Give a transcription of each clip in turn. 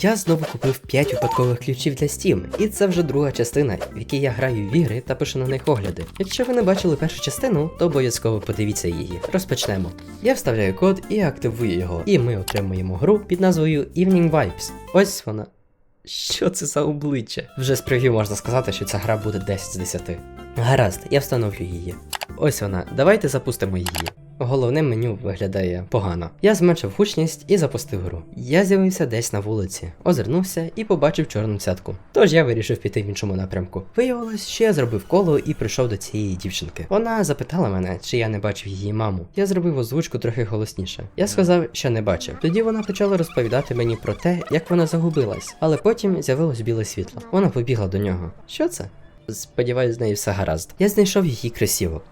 Я знову купив 5 випадкових ключів для Steam, і це вже друга частина, в якій я граю в ігри та пишу на них огляди. Якщо ви не бачили першу частину, то обов'язково подивіться її. Розпочнемо. Я вставляю код і активую його, і ми отримуємо гру під назвою Evening Vibes. Ось вона. Що це за обличчя? Вже з прев'ю можна сказати, що ця гра буде 10 з 10. Гаразд, я встановлю її. Ось вона, давайте запустимо її. Головне меню виглядає погано. Я зменшив гучність і запустив гру. Я з'явився десь на вулиці, озирнувся і побачив чорну цятку. Тож я вирішив піти в іншому напрямку. Виявилось, що я зробив коло і прийшов до цієї дівчинки. Вона запитала мене, чи я не бачив її маму. Я зробив озвучку трохи голосніше. Я сказав, що не бачив. Тоді вона почала розповідати мені про те, як вона загубилась, але потім з'явилось біле світло. Вона побігла до нього. Що це? Сподіваюсь, з нею все гаразд. Я знайшов її красиво.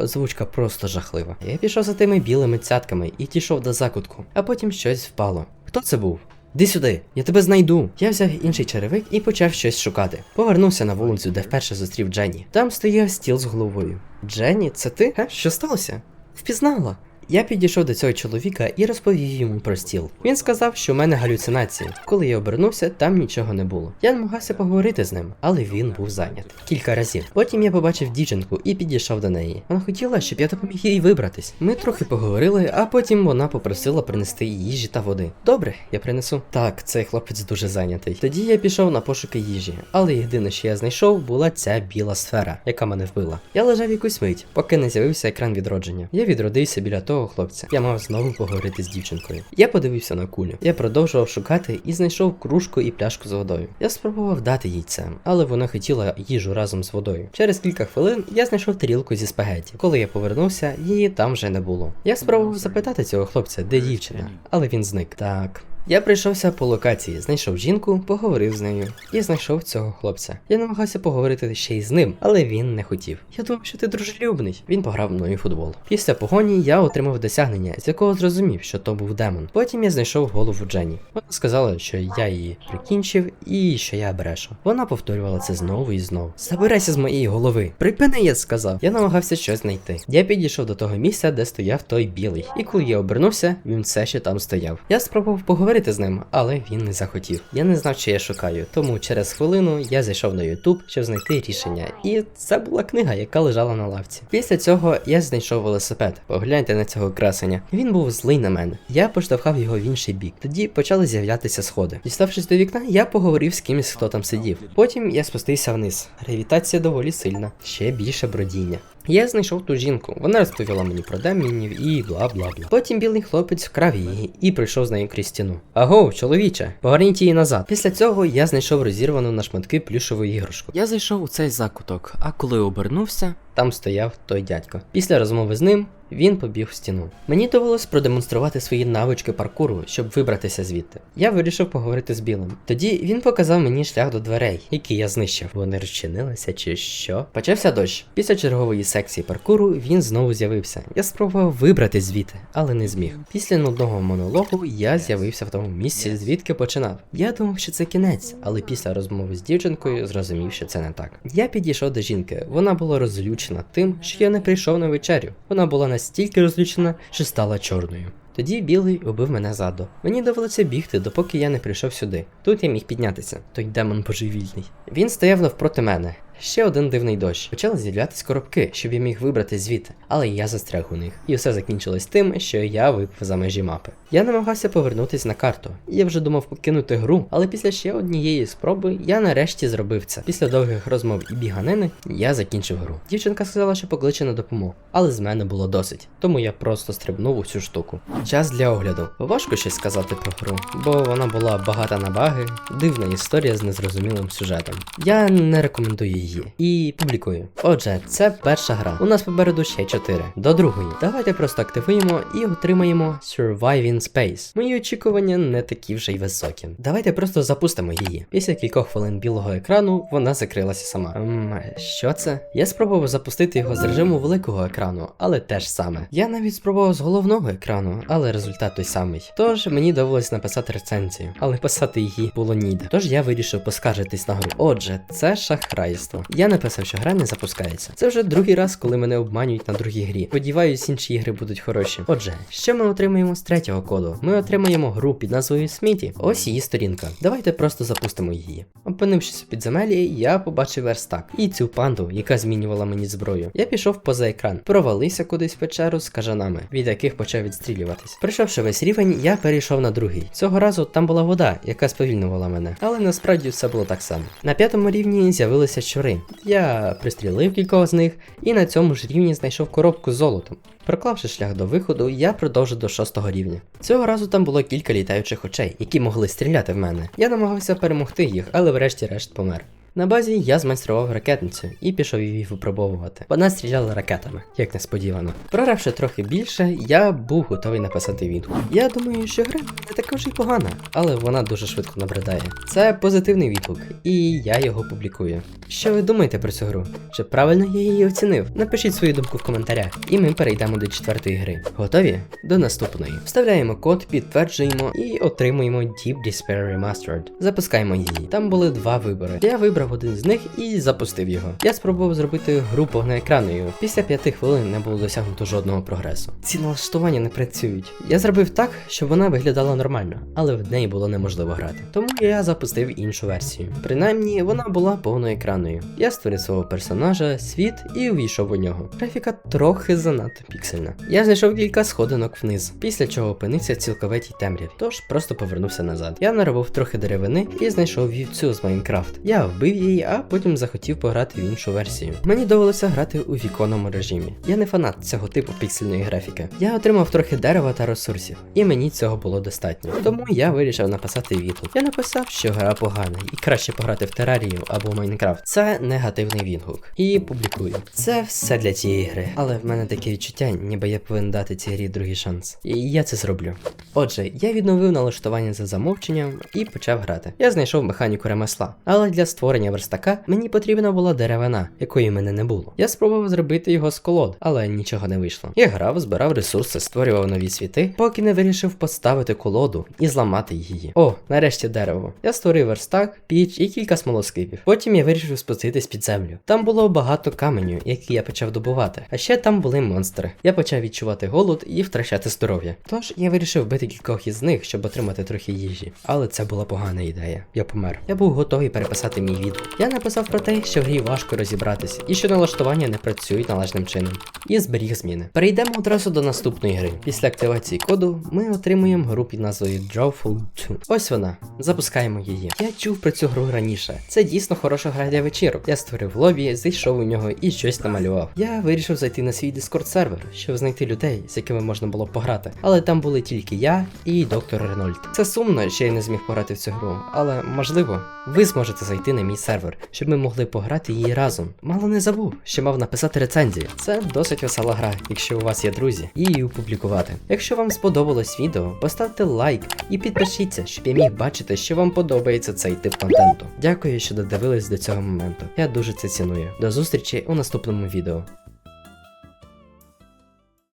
Озвучка просто жахлива. Я пішов за тими білими цятками і дійшов до закутку, а потім щось впало. Хто це був? Ди сюди, я тебе знайду. Я взяв інший черевик і почав щось шукати. Повернувся на вулицю, де вперше зустрів Дженні. Там стояв стіл з головою. Дженні, це ти? Ге? Що сталося? Впізнала. Я підійшов до цього чоловіка і розповів йому про стіл. Він сказав, що в мене галюцинації. Коли я обернувся, там нічого не було. Я намагався поговорити з ним, але він був зайнятий. Кілька разів. Потім я побачив дівчинку і підійшов до неї. Вона хотіла, щоб я допоміг їй вибратись. Ми трохи поговорили, а потім вона попросила принести їжі та води. Добре, я принесу. Так, цей хлопець дуже зайнятий. Тоді я пішов на пошуки їжі, але єдине, що я знайшов, була ця біла сфера, яка мене вбила. Я лежав якусь мить, поки не з'явився екран відродження. Я відродився біля того хлопця. Я мав знову поговорити з дівчинкою. Я подивився на кулю. Я продовжував шукати і знайшов кружку і пляшку з водою. Я спробував дати їй це, але вона хотіла їжу разом з водою. Через кілька хвилин я знайшов тарілку зі спагеті. Коли я повернувся, її там вже не було. Я спробував запитати цього хлопця, де дівчина, але він зник. Так. Я прийшовся по локації, знайшов жінку, поговорив з нею і знайшов цього хлопця. Я намагався поговорити ще й з ним, але він не хотів. Я думав, що ти дружелюбний. Він пограв мною футбол. Після погоні я отримав досягнення, з якого зрозумів, що то був демон. Потім я знайшов голову Дженні. Вона сказала, що я її прикінчив і що я брешу. Вона повторювала це знову і знову. Забирайся з моєї голови. Припини, я сказав. Я намагався щось знайти. Я підійшов до того місця, де стояв той білий. І коли я обернувся, він все ще там стояв. Я спробував поговорити з ним, але він не захотів. Я не знав, що я шукаю, тому через хвилину я зайшов на YouTube, щоб знайти рішення. І це була книга, яка лежала на лавці. Після цього я знайшов велосипед. Погляньте на цього красення. Він був злий на мене. Я поштовхав його в інший бік. Тоді почали з'являтися сходи. Діставшись до вікна, я поговорив з кимось, хто там сидів. Потім я спустився вниз. Гравітація доволі сильна, ще більше бродіння. Я знайшов ту жінку, вона розповіла мені про демонів і бла бла бла. Потім білий хлопець вкрав її і прийшов з нею крізь стіну. Агов, чоловіче, поверніть її назад. Після цього я знайшов розірвану на шматки плюшову іграшку. Я зайшов у цей закуток, а коли обернувся, там стояв той дядько. Після розмови з ним він побіг в стіну. Мені довелось продемонструвати свої навички паркуру, щоб вибратися звідти. Я вирішив поговорити з білим. Тоді він показав мені шлях до дверей, які я знищив. Вони розчинилися чи що. Почався дощ. Після чергової секції паркуру він знову з'явився. Я спробував вибрати звідти, але не зміг. Після нудного монологу я з'явився в тому місці, звідки починав. Я думав, що це кінець, але після розмови з дівчинкою зрозумів, що це не так. Я підійшов до жінки. Вона була розлючена тим, що я не прийшов на вечерю. Вона була настільки розлючена, що стала чорною. Тоді білий убив мене ззаду. Мені довелося бігти, допоки я не прийшов сюди. Тут я міг піднятися. Той демон божевільний. Він стояв навпроти мене. Ще один дивний дощ. Почали з'являтись коробки, щоб я міг вибрати звідти, але я застряг у них. І все закінчилось тим, що я випав за межі мапи. Я намагався повернутись на карту. Я вже думав покинути гру, але після ще однієї спроби я нарешті зробив це. Після довгих розмов і біганини я закінчив гру. Дівчинка сказала, що покличе на допомогу, але з мене було досить, тому я просто стрибнув у цю штуку. Час для огляду. Важко щось сказати про гру, бо вона була багата на баги, дивна історія з незрозумілим сюжетом. Я не рекомендую її і публікую. Отже, це перша гра. У нас попереду ще 4. До другої. Давайте просто активуємо і отримаємо Surviving Space. Мої очікування не такі вже й високі. Давайте просто запустимо її. Після кількох хвилин білого екрану вона закрилася сама. Ем, що це? Я спробував запустити його з режиму великого екрану, але теж саме. Я навіть спробував з головного екрану, але результат той самий. Тож мені довелось написати рецензію, але писати її було ніде. Тож я вирішив поскаржитись на гру. Отже, це шахрайство. Я написав, що гра не запускається. Це вже другий раз, коли мене обманюють на другій грі. Сподіваюсь, інші ігри будуть хороші. Отже, що ми отримаємо з третього коду? Ми отримаємо гру під назвою Сміті. Ось її сторінка. Давайте просто запустимо її. Опинившись у підземелі, я побачив верстак і цю панду, яка змінювала мені зброю. Я пішов поза екран, провалився кудись в печеру з кажанами, від яких почав відстрілюватись. Пройшовши весь рівень, я перейшов на другий. Цього разу там була вода, яка сповільнювала мене, але насправді все було так само. На п'ятому рівні з'явилися щури. Я пристрілив кількох з них, і на цьому ж рівні знайшов коробку з золотом. Проклавши шлях до виходу, я продовжив до шостого рівня. Цього разу там було кілька літаючих очей, які могли стріляти в мене. Я намагався перемогти їх, але врешті-решт помер. На базі я змайстрував ракетницю і пішов її випробовувати. Вона стріляла ракетами, як несподівано. Програвши трохи більше, я був готовий написати відгук. Я думаю, що гра не така вже й погана, але вона дуже швидко набридає. Це позитивний відгук, і я його публікую. Що ви думаєте про цю гру? Чи правильно я її оцінив? Напишіть свою думку в коментарях, і ми перейдемо до четвертої гри. Готові? До наступної. Вставляємо код, підтверджуємо і отримуємо Deep Despair Remastered. Запускаємо її. Там були два вибори. Я вибрав один з них і запустив його. Я спробував зробити гру повноекранною. Після п'яти хвилин не було досягнуто жодного прогресу. Ці налаштування не працюють. Я зробив так, щоб вона виглядала нормально, але в неї було неможливо грати. Тому я запустив іншу версію. Принаймні, вона була повноекранною. Я створив свого персонажа, світ і увійшов у нього. Графіка трохи занадто піксельна. Я знайшов кілька сходинок вниз, після чого опинився в цілковитій темряві, тож просто повернувся назад. Я наробив трохи деревини і знайшов вівцю з Майнкрафт. Я вбив її, а потім захотів пограти в іншу версію. Мені довелося грати у віконному режимі. Я не фанат цього типу піксельної графіки. Я отримав трохи дерева та ресурсів, і мені цього було достатньо. Тому я вирішив написати відгук. Я написав, що гра погана, і краще пограти в Терарію або Майнкрафт. Це негативний відгук. І публікую. Це все для цієї гри. Але в мене таке відчуття, ніби я повинен дати цій грі другий шанс. І я це зроблю. Отже, я відновив налаштування за замовченням і почав грати. Я знайшов механіку ремесла, але для створення верстака мені потрібна була деревина, якої в мене не було. Я спробував зробити його з колод, але нічого не вийшло. Я грав, збирав ресурси, створював нові світи, поки не вирішив поставити колоду і зламати її. О, нарешті дерево. Я створив верстак, піч і кілька смолоскипів. Потім я вирішив спуститись під землю. Там було багато каменю, які я почав добувати. А ще там були монстри. Я почав відчувати голод і втрачати здоров'я. Тож я вирішив вбити кількох із них, щоб отримати трохи їжі. Але це була погана ідея. Я помер. Я був готовий переписати мій відгук. Я написав про те, що в грі важко розібратися, і що налаштування не працюють належним чином. І зберіг зміни. Перейдемо одразу до наступної гри. Після активації коду ми отримуємо гру під назвою Drawful 2. Ось вона. Запускаємо її. Я чув про цю гру раніше. Це дійсно хороша гра для вечірок. Я створив лобі, зайшов у нього і щось намалював. Я вирішив зайти на свій Discord сервер, щоб знайти людей, з якими можна було пограти. Але там були тільки я і доктор Ренольд. Це сумно, що я не зміг пограти в цю гру, але можливо, ви зможете зайти на мій сервер, щоб ми могли пограти її разом. Мало не забув, що мав написати рецензію. Це досить весела гра, якщо у вас є друзі, і її опублікувати. Якщо вам сподобалось відео, поставте лайк і підпишіться, щоб я міг бачити, що вам подобається цей тип контенту. Дякую, що додивились до цього моменту. Я дуже це ціную. До зустрічі у наступному відео.